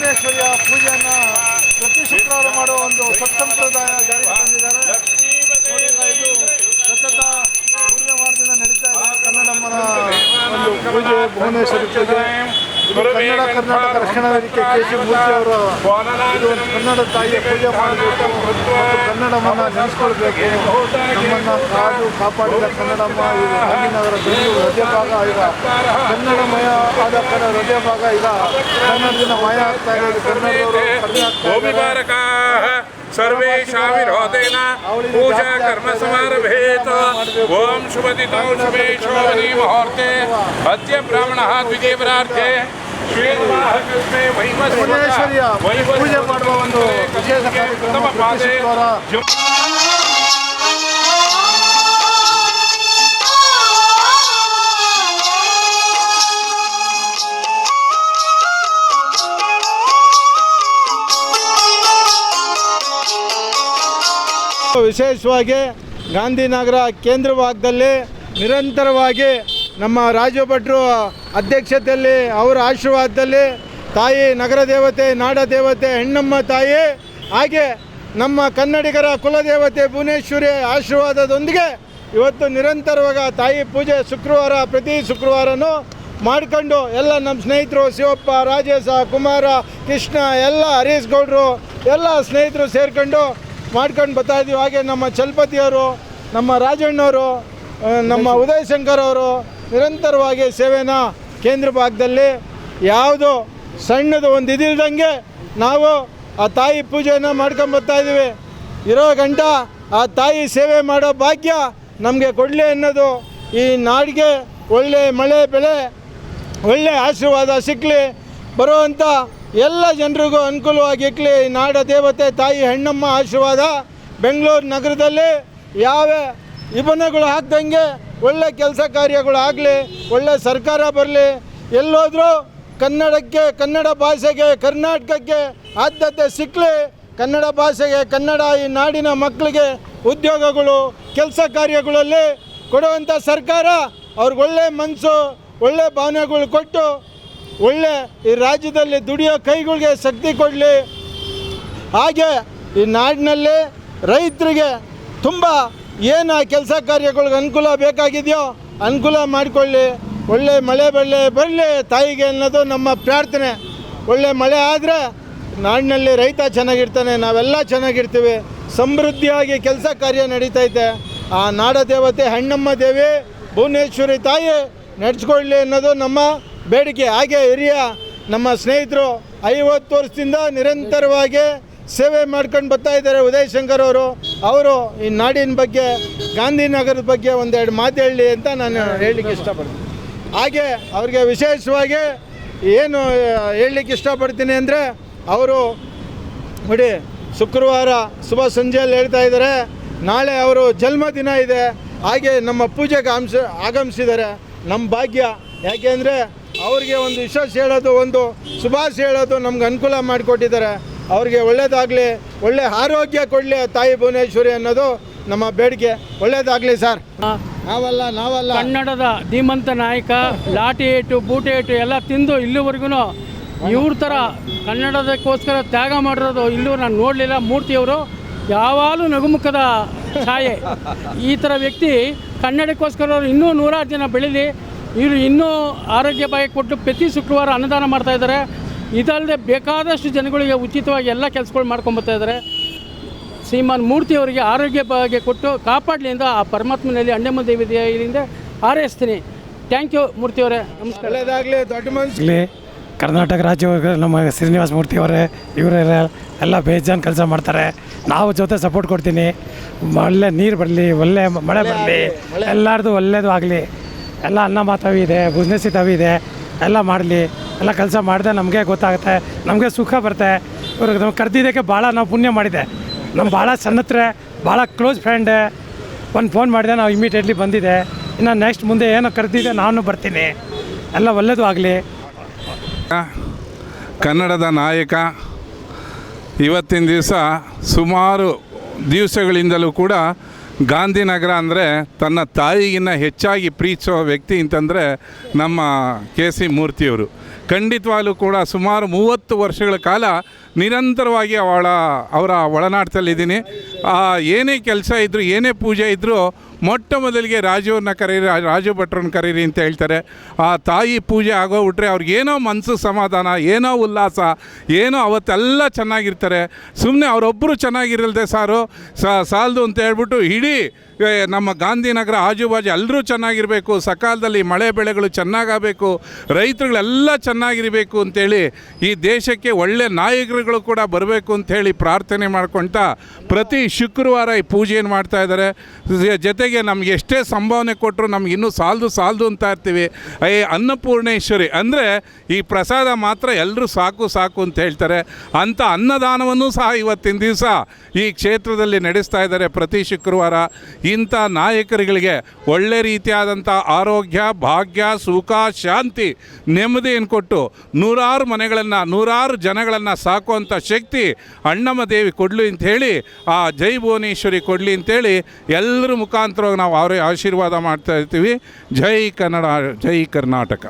ಭುವನೇಶ್ವರಿಯ ಪೂಜೆಯನ್ನು ಪ್ರತಿ ಶುಕ್ರವಾರ ಮಾಡುವ ಒಂದು ಸತ್ಸಂಪ್ರದಾಯ ಜಾರಿಗೆ ತಂದಿದ್ದಾರೆ. ಸತತ ಪೂರ್ಣ ವಾರದಿಂದ ನಡೀತಾ ಇದೆ. ಕನ್ನಡಮ್ಮನ ಒಂದು ಪೂಜೆ, ಭುವನೇಶ್ವರಿ ಪೂಜೆ. ಕನ್ನಡ ಕರ್ನಾಟಕ ರಕ್ಷಣಾ ವೇದಿಕೆ ಕೆ ಸಿ ಮೂರ್ತಿ ಅವರು ಇದು ಒಂದು ಕನ್ನಡ ತಾಯಿಯ ಪೂಜೆ ಮಾಡಬೇಕು ಮತ್ತು ಕನ್ನಡಮ್ಮನ ನೆನೆಸ್ಕೊಳ್ಬೇಕು ನಮ್ಮನ್ನು ಕಾದು ಕಾಪಾಡಿದ ಕನ್ನಡಮ್ಮ ಇದು ಗಾಂಧಿನಗರ ಬೆಂಗಳೂರು ಹೃದಯ ಭಾಗ ಈಗ ಕನ್ನಡಮಯ ಆದ ಕನ್ನಡ ಹೃದಯ ಭಾಗ ಈಗ ಕನ್ನಡದಿಂದ ಮಾಯ ಆಗ್ತಾ ಇದೆ ಕನ್ನಡದವರು ಕಡಿಮೆ ಆಗ್ತಾ ಇದ್ದಾರೆ गोपिबालकाः सर्वेषां विरोधेन पूजा कर्म समारभेत ॐ शुभदितौ शुभे शोभने मुहूर्ते अद्य ब्राह्मणः द्वितीयपरार्थे श्वेतवाहकल्पे ಭುವನೇಶ್ವರಿಯ ಪೂಜೆ ಮಾಡುವ ಒಂದು ವಿಶೇಷ ಕಾರ್ಯಕ್ರಮ ವಿಶೇಷವಾಗಿ ಗಾಂಧಿನಗರ ಕೇಂದ್ರ ಭಾಗದಲ್ಲಿ ನಿರಂತರವಾಗಿ ನಮ್ಮ ರಾಜಭಟ್ರು ಅಧ್ಯಕ್ಷತೆಯಲ್ಲಿ, ಅವರ ಆಶೀರ್ವಾದದಲ್ಲಿ ತಾಯಿ ನಗರ ದೇವತೆ, ನಾಡ ದೇವತೆ, ಹೆಣ್ಣಮ್ಮ ತಾಯಿ, ಹಾಗೆ ನಮ್ಮ ಕನ್ನಡಿಗರ ಕುಲದೇವತೆ ಭುವನೇಶ್ವರಿ ಆಶೀರ್ವಾದದೊಂದಿಗೆ ಇವತ್ತು ನಿರಂತರವಾಗಿ ತಾಯಿ ಪೂಜೆ ಶುಕ್ರವಾರ, ಪ್ರತಿ ಶುಕ್ರವಾರನೂ ಮಾಡ್ಕೊಂಡು ಎಲ್ಲ ನಮ್ಮ ಸ್ನೇಹಿತರು ಶಿವಪ್ಪ, ರಾಜೇಶ, ಕುಮಾರ, ಕೃಷ್ಣ, ಎಲ್ಲ ಹರೀಶ್ ಗೌಡ್ರು, ಎಲ್ಲ ಸ್ನೇಹಿತರು ಸೇರಿಕೊಂಡು ಮಾಡ್ಕೊಂಡು ಬರ್ತಾ ಇದ್ದೀವಿ. ಹಾಗೆ ನಮ್ಮ ಚಲಪತಿಯವರು, ನಮ್ಮ ರಾಜಣ್ಣವರು, ನಮ್ಮ ಉದಯ್ ಶಂಕರ್ ಅವರು ನಿರಂತರವಾಗಿ ಸೇವೆನ ಕೇಂದ್ರ ಭಾಗದಲ್ಲಿ ಯಾವುದು ಸಣ್ಣದು ಒಂದು ಇದಿಲ್ದಂಗೆ ನಾವು ಆ ತಾಯಿ ಪೂಜೆಯನ್ನು ಮಾಡ್ಕೊಂಬರ್ತಾ ಇದ್ದೀವಿ. ಇರೋ ಗಂಟ ಆ ತಾಯಿ ಸೇವೆ ಮಾಡೋ ಭಾಗ್ಯ ನಮಗೆ ಕೊಡಲಿ ಅನ್ನೋದು ಈ ನಾಡಿಗೆ ಒಳ್ಳೆ ಮಳೆ, ಬೆಳೆ, ಒಳ್ಳೆ ಆಶೀರ್ವಾದ ಸಿಕ್ಕಲಿ ಬರುವಂಥ ಎಲ್ಲ ಜನರಿಗೂ ಅನುಕೂಲವಾಗಿರ್ಲಿ ಈ ನಾಡ ದೇವತೆ, ತಾಯಿ, ಹೆಣ್ಣಮ್ಮ ಆಶೀರ್ವಾದ ಬೆಂಗಳೂರು ನಗರದಲ್ಲಿ ಯಾವ ಇಬ್ಬನಗಳು ಹಾಕ್ದಂಗೆ ಒಳ್ಳೆ ಕೆಲಸ ಕಾರ್ಯಗಳು ಆಗಲಿ ಒಳ್ಳೆ ಸರ್ಕಾರ ಬರಲಿ, ಎಲ್ಲೋದರೂ ಕನ್ನಡಕ್ಕೆ, ಕನ್ನಡ ಭಾಷೆಗೆ, ಕರ್ನಾಟಕಕ್ಕೆ ಆದ್ಯತೆ ಸಿಕ್ಕಲಿ ಕನ್ನಡ ಭಾಷೆಗೆ, ಕನ್ನಡ ಈ ನಾಡಿನ ಮಕ್ಕಳಿಗೆ ಉದ್ಯೋಗಗಳು, ಕೆಲಸ ಕಾರ್ಯಗಳಲ್ಲಿ ಕೊಡುವಂಥ ಸರ್ಕಾರ ಅವ್ರಿಗೆ ಒಳ್ಳೆ ಮನಸ್ಸು, ಒಳ್ಳೆ ಭಾವನೆಗಳು ಕೊಟ್ಟು ಒಳ್ಳೆ ಈ ರಾಜ್ಯದಲ್ಲಿ ದುಡಿಯೋ ಕೈಗಳಿಗೆ ಶಕ್ತಿ ಕೊಡಲಿ. ಹಾಗೆ ಈ ನಾಡಿನಲ್ಲಿ ರೈತರಿಗೆ ತುಂಬ ಏನು ಆ ಕೆಲಸ ಕಾರ್ಯಗಳಿಗೆ ಅನುಕೂಲ ಬೇಕಾಗಿದೆಯೋ ಅನುಕೂಲ ಮಾಡಿಕೊಳ್ಳಿ. ಒಳ್ಳೆ ಮಳೆ ಬೆಳೆ ಬರಲಿ ತಾಯಿಗೆ ಅನ್ನೋದು ನಮ್ಮ ಪ್ರಾರ್ಥನೆ. ಒಳ್ಳೆ ಮಳೆ ಆದರೆ ನಾಡಿನಲ್ಲಿ ರೈತ ಚೆನ್ನಾಗಿರ್ತಾನೆ, ನಾವೆಲ್ಲ ಚೆನ್ನಾಗಿರ್ತೀವಿ. ಸಮೃದ್ಧಿಯಾಗಿ ಕೆಲಸ ಕಾರ್ಯ ನಡೀತೈತೆ. ಆ ನಾಡ ದೇವತೆ ಹೆಣ್ಣಮ್ಮ ದೇವಿ, ಭುವನೇಶ್ವರಿ ತಾಯಿ ನಡೆಸ್ಕೊಳ್ಳಿ ಅನ್ನೋದು ನಮ್ಮ ಬೇಡಿಕೆ. ಹಾಗೆ ಹಿರಿಯ ನಮ್ಮ ಸ್ನೇಹಿತರು ಐವತ್ತು ವರ್ಷದಿಂದ ನಿರಂತರವಾಗಿ ಸೇವೆ ಮಾಡ್ಕೊಂಡು ಬರ್ತಾ ಇದ್ದಾರೆ ಉದಯ್ ಶಂಕರ್ ಅವರು. ಅವರು ಈ ನಾಡಿನ ಬಗ್ಗೆ, ಗಾಂಧಿನಗರದ ಬಗ್ಗೆ ಒಂದೆರಡು ಮಾತು ಹೇಳಲಿ ಅಂತ ನಾನು ಹೇಳಲಿಕ್ಕೆ ಇಷ್ಟಪಡ್ತೀನಿ. ಹಾಗೆ ಅವ್ರಿಗೆ ವಿಶೇಷವಾಗಿ ಏನು ಹೇಳಲಿಕ್ಕೆ ಇಷ್ಟಪಡ್ತೀನಿ ಅಂದರೆ, ಅವರು ನೋಡಿ, ಶುಕ್ರವಾರ ಶುಭ ಸಂಜೆಯಲ್ಲಿ ಹೇಳ್ತಾ ಇದ್ದಾರೆ, ನಾಳೆ ಅವರು ಜನ್ಮದಿನ ಇದೆ, ಹಾಗೆ ನಮ್ಮ ಪೂಜೆಗೆ ಅಂಶ ಆಗಮಿಸಿದ್ದಾರೆ. ನಮ್ಮ ಭಾಗ್ಯ ಯಾಕೆಂದರೆ ಅವ್ರಿಗೆ ಒಂದು ವಿಶ್ವಾಸ ಹೇಳೋದು ಒಂದು, ಶುಭಾಶಯ ಹೇಳೋದು ನಮ್ಗೆ ಅನುಕೂಲ ಮಾಡಿಕೊಟ್ಟಿದ್ದಾರೆ. ಅವ್ರಿಗೆ ಒಳ್ಳೇದಾಗಲಿ, ಒಳ್ಳೆ ಆರೋಗ್ಯ ಕೊಡಲಿ ತಾಯಿ ಭುವನೇಶ್ವರಿ ಅನ್ನೋದು ನಮ್ಮ ಬೇಡಿಕೆ. ಒಳ್ಳೇದಾಗಲಿ ಸರ್. ನಾವಲ್ಲ ನಾವಲ್ಲ. ಕನ್ನಡದ ಧೀಮಂತ ನಾಯಕ, ಲಾಠಿ ಏಟು, ಬೂಟೆ ಏಟು ಎಲ್ಲ ತಿಂದು ಇಲ್ಲಿವರೆಗೂ ಇವ್ರ ಥರ ಕನ್ನಡದಕ್ಕೋಸ್ಕರ ತ್ಯಾಗ ಮಾಡಿರೋದು ಇಲ್ಲೂ ನಾನು ನೋಡಲಿಲ್ಲ. ಮೂರ್ತಿಯವರು ಯಾವಾಗಲೂ ನಗುಮುಖದ ಛಾಯೆ. ಈ ಥರ ವ್ಯಕ್ತಿ ಕನ್ನಡಕ್ಕೋಸ್ಕರ ಇನ್ನೂ ನೂರಾರು ಜನ ಬೆಳೀಲಿ. ಇವರು ಇನ್ನೂ ಆರೋಗ್ಯ ಬಾಯಿ ಕೊಟ್ಟು ಪ್ರತಿ ಶುಕ್ರವಾರ ಅನ್ನದಾನ ಮಾಡ್ತಾ ಇದ್ದಾರೆ. ಇದಲ್ಲದೆ ಬೇಕಾದಷ್ಟು ಜನಗಳಿಗೆ ಉಚಿತವಾಗಿ ಎಲ್ಲ ಕೆಲಸಗಳು ಮಾಡ್ಕೊಂಬತ್ತಾ ಇದ್ದಾರೆ. ಶ್ರೀಮಾನ್ ಮೂರ್ತಿಯವರಿಗೆ ಆರೋಗ್ಯ ಬಗ್ಗೆ ಕೊಟ್ಟು ಕಾಪಾಡಲಿ ಅಂತ ಆ ಪರಮಾತ್ಮನಲ್ಲಿ ಅಣ್ಣಮ್ಮ ದೇವಿ ದೇವಿಯಿಂದ ಹಾರೈಸ್ತೀನಿ. ಥ್ಯಾಂಕ್ ಯು ಮೂರ್ತಿಯವರೇ ನಮಸ್ಕಾರ. ಒಳ್ಳೇದಾಗಲಿ ದೊಡ್ಡ ಮನ್ಸು ಇಲ್ಲಿ ಕರ್ನಾಟಕ ರಾಜ್ಯ ನಮ್ಮ ಶ್ರೀನಿವಾಸ ಮೂರ್ತಿ ಅವರೇ ಇವರೆಲ್ಲ ಎಲ್ಲ ಬೇಜಾನ್ ಕೆಲಸ ಮಾಡ್ತಾರೆ. ನಾವು ಜೊತೆ ಸಪೋರ್ಟ್ ಕೊಡ್ತೀನಿ. ಒಳ್ಳೆ ನೀರು ಬರಲಿ ಒಳ್ಳೆ ಮಳೆ ಬರಲಿ ಎಲ್ಲರದು ಒಳ್ಳೇದು ಆಗಲಿ. ಎಲ್ಲ ಅನ್ನ ಮಾತಾವಿದೆ ಇದೆ ಬಿಸ್ನೆಸ್ ತವಿ ಇದೆ. ಎಲ್ಲ ಮಾಡಲಿ, ಎಲ್ಲ ಕೆಲಸ ಮಾಡಿದೆ, ನಮಗೆ ಗೊತ್ತಾಗುತ್ತೆ, ನಮಗೆ ಸುಖ ಬರುತ್ತೆ ಇವ್ರಿಗೆ ನಮ್ಗೆ ಕರೆದಿದ್ದಕ್ಕೆ ಭಾಳ ನಾವು ಪುಣ್ಯ ಮಾಡಿದೆ. ನಮ್ಮ ಭಾಳ ಸಣ್ಣತ್ರ, ಭಾಳ ಕ್ಲೋಸ್ ಫ್ರೆಂಡ್ ಒಂದು ಫೋನ್ ಮಾಡಿದೆ, ನಾವು ಇಮಿಡಿಯೇಟ್ಲಿ ಬಂದಿದೆ. ಇನ್ನು ನೆಕ್ಸ್ಟ್ ಮುಂದೆ ಏನೋ ಕರೆದಿದೆ ನಾನು ಬರ್ತೀನಿ. ಎಲ್ಲ ಒಳ್ಳೇದು ಆಗಲಿ. ಕನ್ನಡದ ನಾಯಕ, ಇವತ್ತಿನ ದಿವಸ ಸುಮಾರು ದಿವಸಗಳಿಂದಲೂ ಕೂಡ ಗಾಂಧಿನಗರ ಅಂದರೆ ತನ್ನ ತಾಯಿಗಿನ್ನ ಹೆಚ್ಚಾಗಿ ಪ್ರೀತಿಸೋ ವ್ಯಕ್ತಿ ಅಂತಂದರೆ ನಮ್ಮ ಕೆ ಸಿ ಮೂರ್ತಿಯವರು. ಖಂಡಿತವಾಗ್ಲೂ ಕೂಡ ಸುಮಾರು ಮೂವತ್ತು ವರ್ಷಗಳ ಕಾಲ ನಿರಂತರವಾಗಿ ಅವಳ, ಅವರ ಒಳನಾಟದಲ್ಲಿದ್ದೀನಿ. ಏನೇ ಕೆಲಸ ಇದ್ದರೂ ಏನೇ ಪೂಜೆ ಇದ್ದರೂ ಮೊಟ್ಟ ಮೊದಲಿಗೆ ರಾಜುವನ್ನ ಕರೀರಿ, ರಾಜು ಭಟ್ರನ್ನ ಕರೀರಿ ಅಂತ ಹೇಳ್ತಾರೆ. ಆ ತಾಯಿ ಪೂಜೆ ಆಗೋಗ್ಬಿಟ್ರೆ ಅವ್ರಿಗೇನೋ ಮನಸ್ಸು ಸಮಾಧಾನ, ಏನೋ ಉಲ್ಲಾಸ, ಏನೋ ಅವತ್ತೆಲ್ಲ ಚೆನ್ನಾಗಿರ್ತಾರೆ. ಸುಮ್ಮನೆ ಅವರೊಬ್ಬರು ಚೆನ್ನಾಗಿರಲ್ದೆ ಸಾರು ಸಾಲದು ಅಂತ ಹೇಳ್ಬಿಟ್ಟು, ಇಡೀ ನಮ್ಮ ಗಾಂಧಿನಗರ ಆಜುಬಾಜು ಎಲ್ಲರೂ ಚೆನ್ನಾಗಿರಬೇಕು. ಸಕಾಲದಲ್ಲಿ ಮಳೆ ಬೆಳೆಗಳು ಚೆನ್ನಾಗಬೇಕು ರೈತರುಗಳೆಲ್ಲ ಚೆನ್ನಾಗಿರಬೇಕು ಅಂತೇಳಿ ಈ ದೇಶಕ್ಕೆ ಒಳ್ಳೆ ನಾಯಕರುಗಳು ಕೂಡ ಬರಬೇಕು ಅಂಥೇಳಿ ಪ್ರಾರ್ಥನೆ ಮಾಡ್ಕೊಳ್ತಾ ಪ್ರತಿ ಶುಕ್ರವಾರ ಈ ಪೂಜೆಯನ್ನು ಮಾಡ್ತಾ ಇದ್ದಾರೆ. ಜೊತೆಗೆ ನಮ್ಗೆ ಎಷ್ಟೇ ಸಂಭಾವನೆ ಕೊಟ್ಟರು ನಮ್ಗೆ ಇನ್ನೂ ಸಾಲದು ಸಾಲದು ಅಂತ ಇರ್ತೀವಿ. ಈ ಅನ್ನಪೂರ್ಣೇಶ್ವರಿ ಅಂದರೆ ಈ ಪ್ರಸಾದ ಮಾತ್ರ ಎಲ್ಲರೂ ಸಾಕು ಸಾಕು ಅಂತ ಹೇಳ್ತಾರೆ. ಅಂಥ ಅನ್ನದಾನವನ್ನು ಸಹ ಇವತ್ತಿನ ದಿವಸ ಈ ಕ್ಷೇತ್ರದಲ್ಲಿ ನಡೆಸ್ತಾ ಇದ್ದಾರೆ ಪ್ರತಿ ಶುಕ್ರವಾರ. ಇಂಥ ನಾಯಕರುಗಳಿಗೆ ಒಳ್ಳೆ ರೀತಿಯಾದಂಥ ಆರೋಗ್ಯ, ಭಾಗ್ಯ, ಸುಖ, ಶಾಂತಿ ನೆಮ್ಮದಿಯನ್ನು ಕೊಟ್ಟು ನೂರಾರು ಮನೆಗಳನ್ನು, ನೂರಾರು ಜನಗಳನ್ನು ಸಾಕುವಂಥ ಶಕ್ತಿ ಅಣ್ಣಮ್ಮ ದೇವಿ ಕೊಡಲಿ ಅಂತ ಆ ಜೈ ಭುವನೇಶ್ವರಿ ಕೊಡಲಿ ಅಂತೇಳಿ ಎಲ್ಲರ ಮುಖಾಂತರವಾಗಿ ನಾವು ಅವರೇ ಆಶೀರ್ವಾದ ಮಾಡ್ತಾ ಇರ್ತೀವಿ. ಜೈ ಕನ್ನಡ, ಜೈ ಕರ್ನಾಟಕ.